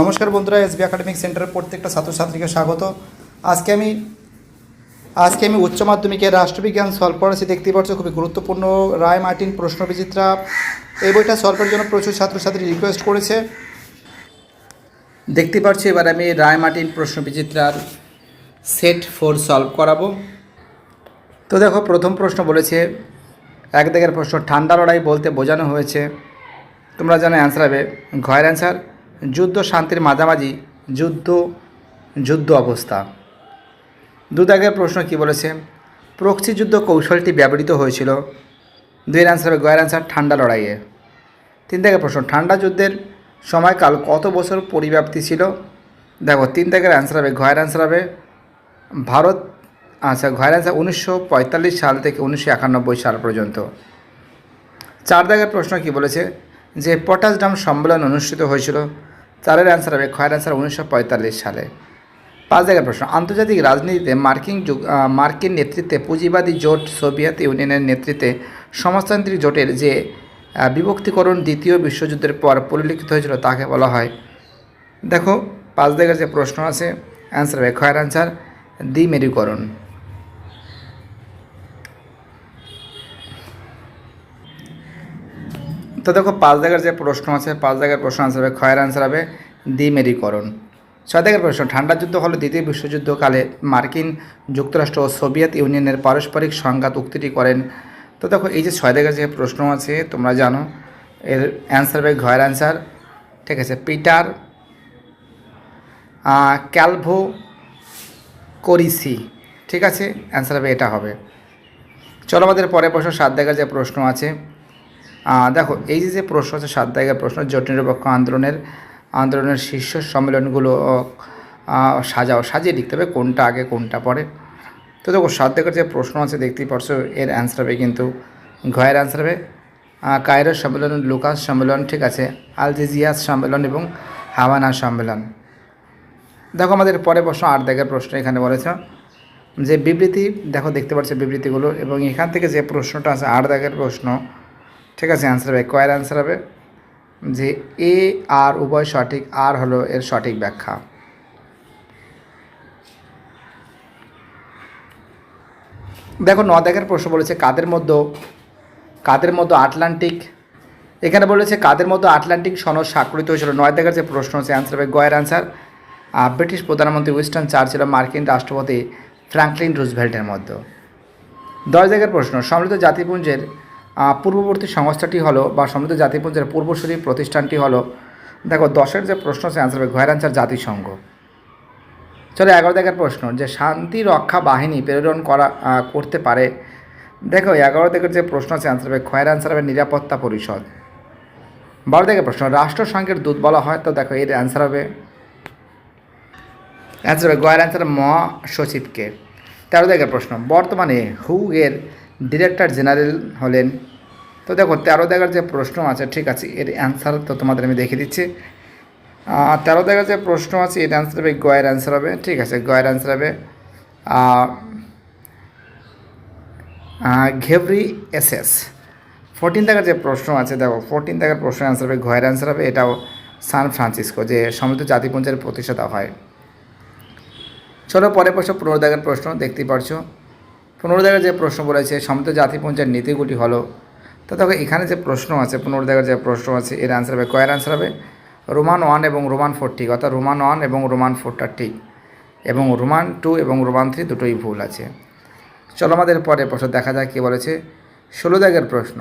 নমস্কার বন্ধুরা SB academic সেন্টারের প্রত্যেকটা ছাত্রছাত্রীকে স্বাগত। আজকে আমি আজকে আমি উচ্চ মাধ্যমিকের রাষ্ট্রবিজ্ঞান সলভ করেছি দেখতে পাচ্ছ, খুবই গুরুত্বপূর্ণ রায় মার্টিন প্রশ্ন বিচিত্রা এই বইটা সলভের জন্য প্রচুর ছাত্রছাত্রী রিকোয়েস্ট করেছে। দেখতে পাচ্ছি, এবার আমি রায় মার্টিন প্রশ্ন বিচিত্রার সেট ফোর সলভ করাবো। তো দেখো, প্রথম প্রশ্ন বলেছে, এক দিকের প্রশ্ন, ঠান্ডা লড়াই বলতে বোঝানো হয়েছে। তোমরা জানো অ্যান্সার হবে, ঘয়ের অ্যান্সার যুদ্ধ শান্তির মাঝামাঝি, যুদ্ধ যুদ্ধ অবস্থা। দুদাগের প্রশ্ন কি বলেছে? প্রক্সি যুদ্ধ কৌশলটি ব্যবহৃত হয়েছিল। দুই অ্যান্সার গয়ের অ্যান্সার ঠান্ডা লড়াইয়ে। তিন দাগের প্রশ্ন, ঠান্ডা যুদ্ধের সময়কাল কত বছর পরিব্যাপ্তি ছিল? দেখো, তিন দাগের অ্যান্সার হবে ঘয়ের অ্যান্সার হবে ভারত আচ্ছা ঘয়ের অ্যান্সার উনিশশো পঁয়তাল্লিশ সাল থেকে উনিশশো একানব্বই সাল পর্যন্ত। চার দাগের প্রশ্ন কি বলেছে? যে পটাশডাম সম্মেলন অনুষ্ঠিত হয়েছিল চারের হবে খয়ের অ্যান্সার উনিশশো পঁয়তাল্লিশ সালে। পাঁচ জায়গার প্রশ্ন, আন্তর্জাতিক রাজনীতিতে মার্কিন যুগ- মার্কিন নেতৃত্বে পুঁজিবাদী জোট সোভিয়েত ইউনিয়নের নেতৃত্বে সমাজতান্ত্রিক জোটের যে বিভক্তিকরণ দ্বিতীয় বিশ্বযুদ্ধের পর পরিলক্ষিত হয়েছিল তাকে বলা হয়। দেখো, পাঁচ জায়গার যে প্রশ্ন আছে অ্যান্সার হবে খয়ের অ্যান্সার দ্বিমেরুকরণ। তো দেখো, পাঁচ জায়গার যে প্রশ্ন আছে, পাঁচ জায়গার প্রশ্ন আনসার হবে, ক্ষয়ের আনসার হবে, দ্বিমেরীকরণ। ছয় জায়গার প্রশ্ন, ঠান্ডা যুদ্ধ হলো দ্বিতীয় বিশ্বযুদ্ধকালে মার্কিন যুক্তরাষ্ট্র ও সোভিয়েত ইউনিয়নের পারস্পরিক সংঘাত উক্তিটি করেন। তো দেখো, এই যে ছয় জায়গার যে প্রশ্ন আছে, তোমরা জানো, এর অ্যান্সার হবে ঘয়ের অ্যান্সার ঠিক আছে? পিটার ক্যালভো করিসি, ঠিক আছে? অ্যান্সার হবে, এটা হবে। চলো আমাদের পরে প্রশ্ন, সাত জায়গার যে প্রশ্ন আছে দেখো, এই যে যে প্রশ্ন আছে সাত জায়গার প্রশ্ন জোট নিরপেক্ষ আন্দোলনের আন্দোলনের শীর্ষ সম্মেলনগুলো সাজাও, সাজিয়ে লিখতে হবে কোনটা আগে, কোনটা পরে। তো দেখো সাত জায়গার যে প্রশ্ন আছে, দেখতেই পারছ, এর অ্যান্সার হবে কিন্তু ঘয়ের অ্যান্সার হবে। কায়রো সম্মেলন, লুকাস সম্মেলন, ঠিক আছে আলজেজিয়াস সম্মেলন এবং হাওয়ানা সম্মেলন। দেখো, আমাদের পরে প্রশ্ন আট দাগের প্রশ্ন এখানে বলেছে, যে বিবৃতি, দেখো, দেখতে পাচ্ছ বিবৃতিগুলো, এবং এখান থেকে যে প্রশ্নটা আছে আট দাগের প্রশ্ন ঠিক আছে অ্যান্সার হবে, কয়ের অ্যান্সার হবে, যে এ আর উভয় সঠিক আর হলো এর সঠিক ব্যাখ্যা। দেখো ন প্রশ্ন বলেছে, কাদের মধ্যে কাদের মধ্যে আটলান্টিক? এখানে বলেছে, কাদের মধ্যে আটলান্টিক সনদ স্বাক্ষরিত হয়েছিল? নয় দাগের যে প্রশ্ন হচ্ছে অ্যান্সার হবে গয়ের অ্যান্সার ব্রিটিশ প্রধানমন্ত্রী উইস্টন চার্চিল মার্কিন রাষ্ট্রপতি ফ্র্যাঙ্কলিন রুজভেল্টের মধ্যে। দশ জায়গার প্রশ্ন সমৃদ্ধ জাতিপুঞ্জের পূর্ববর্তী সংস্থাটি হলো বা সমৃদ্ধ জাতিপুঞ্জের পূর্বসূরি প্রতিষ্ঠানটি হলো, দেখো, দশের যে প্রশ্ন আছে অ্যান্সার হবে ঘয়ের অ্যান্সার জাতিসংঘ। চলো এগারো জায়গার প্রশ্ন, যে শান্তি রক্ষা বাহিনী প্রেরণ করা করতে পারে, দেখো, এগারো দিকের যে প্রশ্ন আছে অ্যান্সার হবে খয়ের অ্যান্সার হবে নিরাপত্তা পরিষদ। বারো দিকের প্রশ্ন রাষ্ট্রসংঘের দূত বলা হয়, তো দেখো, এর অ্যান্সার হবে অ্যান্সার হবে গয়ের অ্যান্সার মহাসচিবকে। তেরো জায়গার প্রশ্ন, বর্তমানে হু এর ডিরেক্টর জেনারেল হলেন। তো দেখো, তেরো জায়গার যে প্রশ্ন আছে, ঠিক আছে, এর অ্যান্সার তো তোমাদের আমি দেখে দিচ্ছি। তেরো জায়গার যে প্রশ্ন আছে, এর অ্যান্সার হবে, গয়ের অ্যান্সার হবে, ঠিক আছে, গয়ের অ্যান্সার হবে। ঘেভরি এস এস ফোরটিন টাকার যে প্রশ্ন আছে, দেখো ফোরটিন টাকার প্রশ্ন অ্যান্সার হবে ঘয়ের অ্যান্সার হবে, এটাও সান ফ্রান্সিসকো, যে সমৃদ্ধ জাতিপুঞ্জের প্রতিষ্ঠাতা হয়। চলো পরে প্রশ্ন, পনেরো দাগের প্রশ্ন, দেখতেই পারছ। পনেরো যে প্রশ্ন বলেছে সমৃদ্ধ জাতিপুঞ্জের নীতিগুলি হলো। তো দেখো, এখানে যে প্রশ্ন আছে পনেরো যে প্রশ্ন আছে, এর অ্যান্সার হবে, কয়ের অ্যান্সার হবে? রোমান ওয়ান এবং রোমান ফোর ঠিক, অর্থাৎ রোমান ওয়ান এবং রোমান ফোরটা ঠিক। এবং রোমান টু এবং রোমান থ্রি দুটোই ভুল আছে। চলো আমাদের পরে প্রশ্ন দেখা যাক কী বলেছে। ষোলো দাগের প্রশ্ন।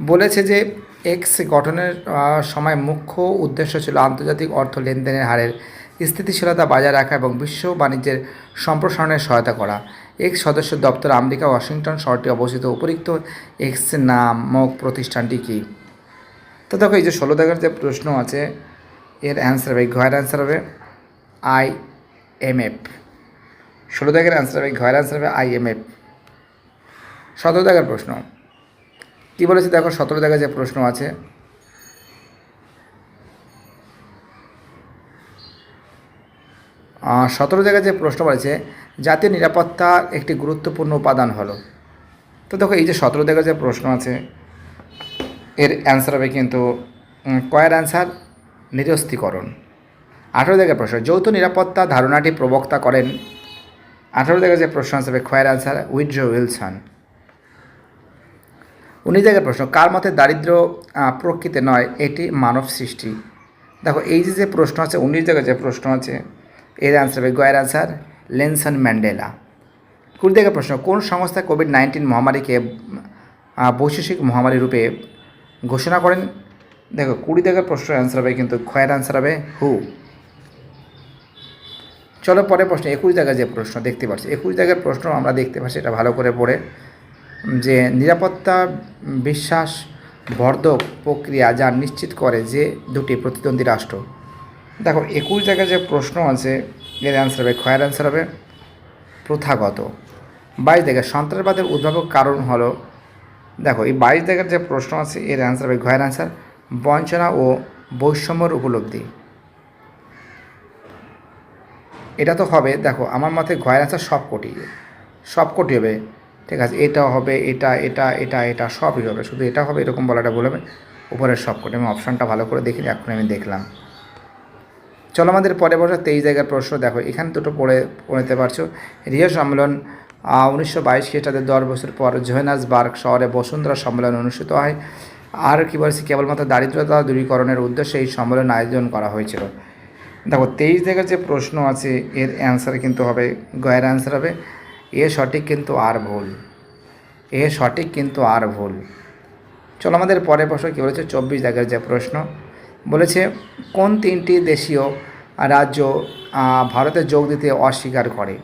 বলেছে যে এক্স গঠনের সময় মুখ্য উদ্দেশ্য ছিল আন্তর্জাতিক অর্থ লেনদেনের হারের। স্থিতিশীলতা বজায় রাখা এবং বিশ্ব বাণিজ্যের সম্প্রসারণে সহায়তা করা। এক্স সদস্য দপ্তর আমেরিকা ওয়াশিংটন শহরটি অবস্থিত। উপরিক্ত এক্স নামক প্রতিষ্ঠানটি কী? তো দেখো, এই যে ষোলো দাগের যে প্রশ্ন আছে, এর অ্যান্সার হবে ঘয়ের অ্যান্সার হবে আই এম এফ ষোলো দাগের অ্যান্সার হবে ঘয়ের অ্যান্সার হবে আই এম এফ সতেরো দাগের প্রশ্ন। কী বলেছে? দেখো, সতেরো দাগের যে প্রশ্ন আছে সতেরো জায়গায় যে প্রশ্ন বলেছে জাতীয় নিরাপত্তার একটি গুরুত্বপূর্ণ উপাদান হলো। তো দেখো, এই যে সতেরো জায়গায় যে প্রশ্ন আছে, এর অ্যান্সার হবে কিন্তু কয়ের অ্যান্সার নিরস্ত্রীকরণ। আঠারো জায়গায় প্রশ্ন, যৌথ নিরাপত্তা ধারণাটি প্রবক্তা করেন। আঠেরো জায়গায় যে প্রশ্ন আসবে খয়ের আনসার উইড্রো উইলসন। উনিশ জায়গায় প্রশ্ন, কার মতে দারিদ্র প্রকৃতি নয়, এটি মানব সৃষ্টি? দেখো, এই যে যে প্রশ্ন আছে, উনিশ জায়গায় যে প্রশ্ন আছে এর আনসার হবে গয়ের আনসার লেনসন ম্যান্ডেলা কুড়ি জায়গায় প্রশ্ন, কোন সংস্থা কোভিড নাইন্টিন মহামারীকে বৈশ্বিক মহামারী রূপে ঘোষণা করেন? দেখো কুড়ি জায়গার প্রশ্নের অ্যান্সার হবে কিন্তু খয়ের অ্যান্সার হবে হু চলো পরে প্রশ্ন, একুশ জায়গায় যে প্রশ্ন দেখতে পাচ্ছি, একুশ জায়গার প্রশ্ন আমরা দেখতে পাচ্ছি, এটা ভালো করে পড়ে। যে নিরাপত্তা বিশ্বাস বর্ধক প্রক্রিয়া যা নিশ্চিত করে যে দুটি প্রতিদ্বন্দ্বী রাষ্ট্র। দেখো, একুশ জায়গায় যে প্রশ্ন আছে, এর অ্যান্সার হবে, ক্ষয়ের অ্যান্সার হবে, প্রথাগত। বাইশ জায়গায়, সন্ত্রাসবাদের উদ্ভাবক কারণ হলো, দেখো, এই বাইশ জায়গার যে প্রশ্ন আছে, এর অ্যান্সার হবে ঘয়ের অ্যান্সার বঞ্চনা ও বৈষম্যর উপলব্ধি। এটা তো হবে, দেখো, আমার মতে ঘয়ের অ্যান্সার সব কোটি সব কোটি হবে, ঠিক আছে, এটা হবে, এটা এটা এটা এটা, সবই হবে, শুধু এটা হবে, এরকম বলাটা বলবে উপরের সব কোটি আমি অপশানটা ভালো করে দেখিনি এখন আমি দেখলাম। চলো আমাদের পরে বসে, তেইশ জায়গার প্রশ্ন দেখো। এখানে দুটো পড়ে, পড়তে পারছ। রিও সম্মেলন উনিশশো বাইশ খ্রিস্টাব্দে দশ বছর পর জোহেনাসবার্গ শহরে বসুন্ধরা সম্মেলন অনুষ্ঠিত হয়। আর কী বলছি? কেবলমাত্র দারিদ্রতা দূরীকরণের উদ্দেশ্যে এই সম্মেলন আয়োজন করা হয়েছিল। দেখো, তেইশ জায়গার যে প্রশ্ন আছে, এর অ্যান্সার কিন্তু হবে, গয়ের অ্যান্সার হবে। এ সঠিক কিন্তু আর ভুল। এ সঠিক কিন্তু আর ভুল। চলো আমাদের পরে প্রশ্ন কী বলেছে? চব্বিশ জায়গার যে প্রশ্ন। বলেছে, কোন তিনটি দেশীয় রাজ্য ভারতে যোগ দিতে অস্বীকার করে?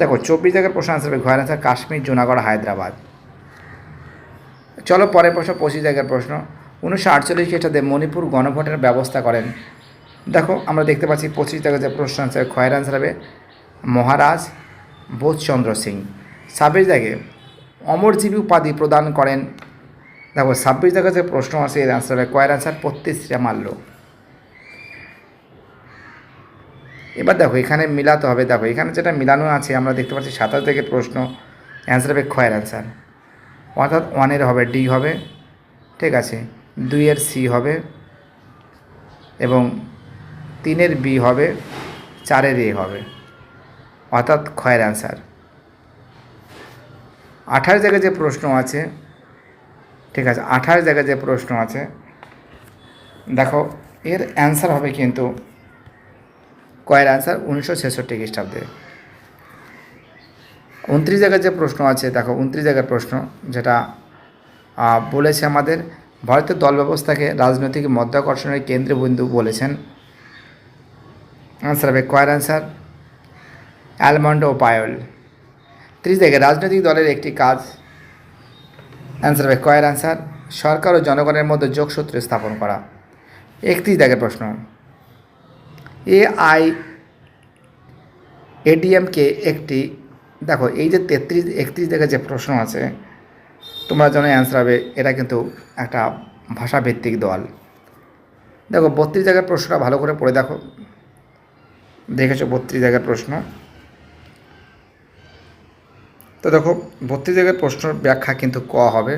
দেখো, চব্বিশ জায়গার প্রশ্ন আনসার হবে ঘয়ের আনসার কাশ্মীর, জুনাগড়, হায়দ্রাবাদ। চলো পরের প্রশ্ন, পঁচিশ জায়গার প্রশ্ন। উনিশশো আটচল্লিশ খ্রিস্টাব্দে মণিপুর গণভোটের ব্যবস্থা করেন। দেখো, আমরা দেখতে পাচ্ছি পঁচিশ জায়গার যে প্রশ্ন আছে খয়ের আনসার হবে, মহারাজ বোধচন্দ্র সিং। ছাব্বিশ জায়গায় অমরজীবী উপাধি প্রদান করেন দেখো, ছাব্বিশ জায়গায় যে প্রশ্ন আছে, এর আনসার হবে, কয়ের আনসার প্রত্যেক মাল্য এবার দেখো, এখানে মিলাতে হবে। দেখো, এখানে যেটা মিলানো আছে, আমরা দেখতে পাচ্ছি সাতাশ থেকে প্রশ্ন অ্যান্সার হবে ক্ষয়ের অ্যান্সার অর্থাৎ ওয়ানের হবে, ডি হবে, ঠিক আছে? দুইয়ের সি হবে, এবং তিনের বি হবে, চারের এ হবে, অর্থাৎ ক্ষয়ের অ্যান্সার আঠাশ জায়গায় যে প্রশ্ন আছে ঠিক আছে, আঠাশ জায়গায় যে প্রশ্ন আছে, দেখো, এর অ্যান্সার হবে কিন্তু কয়ের অ্যান্সার উনিশশো ছেষট্টি খ্রিস্টাব্দে। উনত্রিশ জায়গার যে প্রশ্ন আছে, দেখো, উনত্রিশ জায়গার প্রশ্ন, যেটা বলেছে আমাদের ভারতের দল ব্যবস্থাকে রাজনৈতিক মধ্যাকর্ষণের কেন্দ্রবিন্দু বলেছেন। আনসার হবে কয়ের অ্যান্সার অ্যালমন্ড ও পায়ল। ত্রিশ জায়গায় রাজনৈতিক দলের একটি কাজ অ্যান্সার হবে কয়ের অ্যান্সার সরকার ও জনগণের মধ্যে যোগসূত্র স্থাপন করা। একত্রিশ দাগের প্রশ্ন। এ আই এডিএমকে একটি, দেখো, এই যে তেত্রিশ, একত্রিশ জায়গায় যে প্রশ্ন আছে, তোমরা যেন অ্যান্সার হবে, এটা কিন্তু একটা ভাষাভিত্তিক দল। দেখো, বত্রিশ জায়গার প্রশ্নটা ভালো করে পড়ে দেখো। দেখেছ বত্রিশ জায়গার প্রশ্ন। তো দেখো, বত্রিশ জায়গার প্রশ্নের ব্যাখ্যা কিন্তু ক হবে?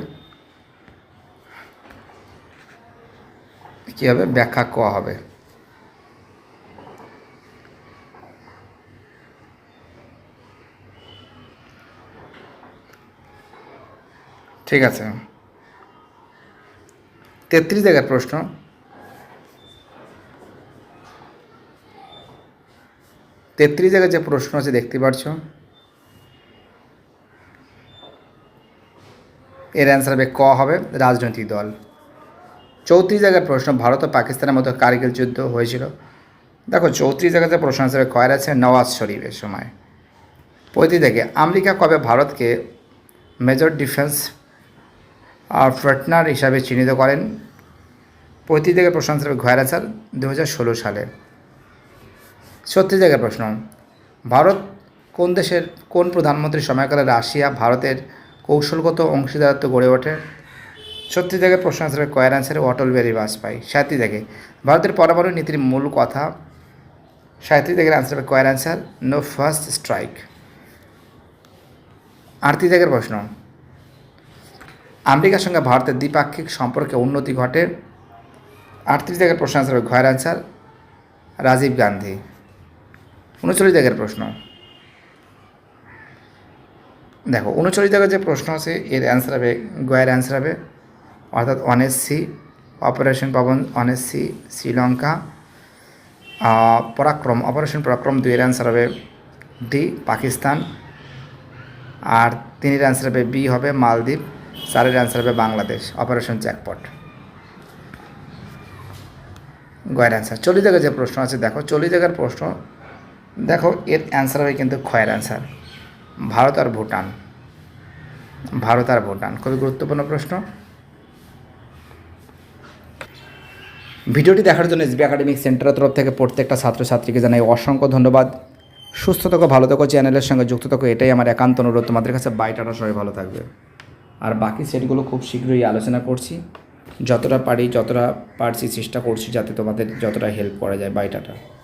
কী হবে? ব্যাখ্যা ক হবে। ঠিক আছে। তেত্রিশ জায়গার প্রশ্ন। তেত্রিশ জায়গায় যে প্রশ্ন আছে, দেখতে পাচ্ছ এর অ্যান্সার হবে ক হবে রাজনৈতিক দল। চৌত্রিশ জায়গার প্রশ্ন, ভারত ও পাকিস্তানের মধ্যে কার্গিল যুদ্ধ হয়েছিল? দেখো, চৌত্রিশ জায়গাতে প্রশ্ন হিসেবে কয়ের আছে নওয়াজ শরীফের সময়। পঁয়ত্রিশ থেকে আমেরিকা কবে ভারতকে মেজর ডিফেন্স আর পার্টনার হিসাবে চিহ্নিত করেন? পঁয়ত্রিশ জায়গায় প্রশ্ন হিসেবে ঘয়ের আচার দু সালে। ছত্রিশ জায়গার প্রশ্ন, ভারত কোন দেশের, কোন প্রধানমন্ত্রীর সময়কালে রাশিয়া ভারতের কৌশলগত অংশীদারত্ব গড়ে ওঠে। ছত্রিশ জায়গায় প্রশ্ন হিসেবে কয়ের আনসারে অটল বিহারী বাজপেয়ী সাঁত্রিশ জায়গায় ভারতের পরমাণু নীতির মূল কথা। সাঁত্রিশ জায়গার আনসার হবে কয়ের আনসার নো ফার্স্ট স্ট্রাইক আটত্রিশ জায়গার প্রশ্ন। আমেরিকার সঙ্গে ভারতের দ্বিপাক্ষিক সম্পর্কে উন্নতি ঘটে। আটত্রিশ জায়গার প্রশ্ন আনসার হবে ঘয়ের অ্যান্সার রাজীব গান্ধী। উনচল্লিশ জায়গার প্রশ্ন। দেখো, উনচল্লিশ জায়গার যে প্রশ্ন আছে, এর অ্যান্সার হবে, গয়ের অ্যান্সার হবে। অর্থাৎ অনেস সি অপারেশন পবন অনেস সি শ্রীলঙ্কা। পরাক্রম অপারেশন পরাক্রম দুইয়ের অ্যান্সার হবে ডি পাকিস্তান। আর তিনের অ্যান্সার হবে বি হবে মালদ্বীপ, চারের অ্যান্সার হবে বাংলাদেশ অপারেশন জ্যাকপট গয়ের অ্যান্সার চল্লিশ জায়গায় যে প্রশ্ন আছে, দেখো, চল্লিশ জায়গার প্রশ্ন, দেখো, এর অ্যান্সার হবে কিন্তু ক্ষয়ের অ্যান্সার ভারত আর ভুটান। ভারত আর ভুটান, খুবই গুরুত্বপূর্ণ প্রশ্ন। ভিডিওটি দেখার জন্য এসবি একাডেমিক সেন্টারের তরফ থেকে প্রত্যেকটা ছাত্রছাত্রীকে জানাই অসংখ্য ধন্যবাদ। সুস্থ থাকো, ভালো থাকো, চ্যানেলের সঙ্গে যুক্ত থাকো, এটাই আমার একান্ত অনুরোধ। তোমাদের কাছে বাইটাটা সবাই ভালো থাকবে। আর বাকি সেটগুলো খুব শীঘ্রই আলোচনা করছি। যতটা পারি, যতটা পারছি চেষ্টা করছি যাতে তোমাদের যতটা হেল্প করা যায় বাইটাটা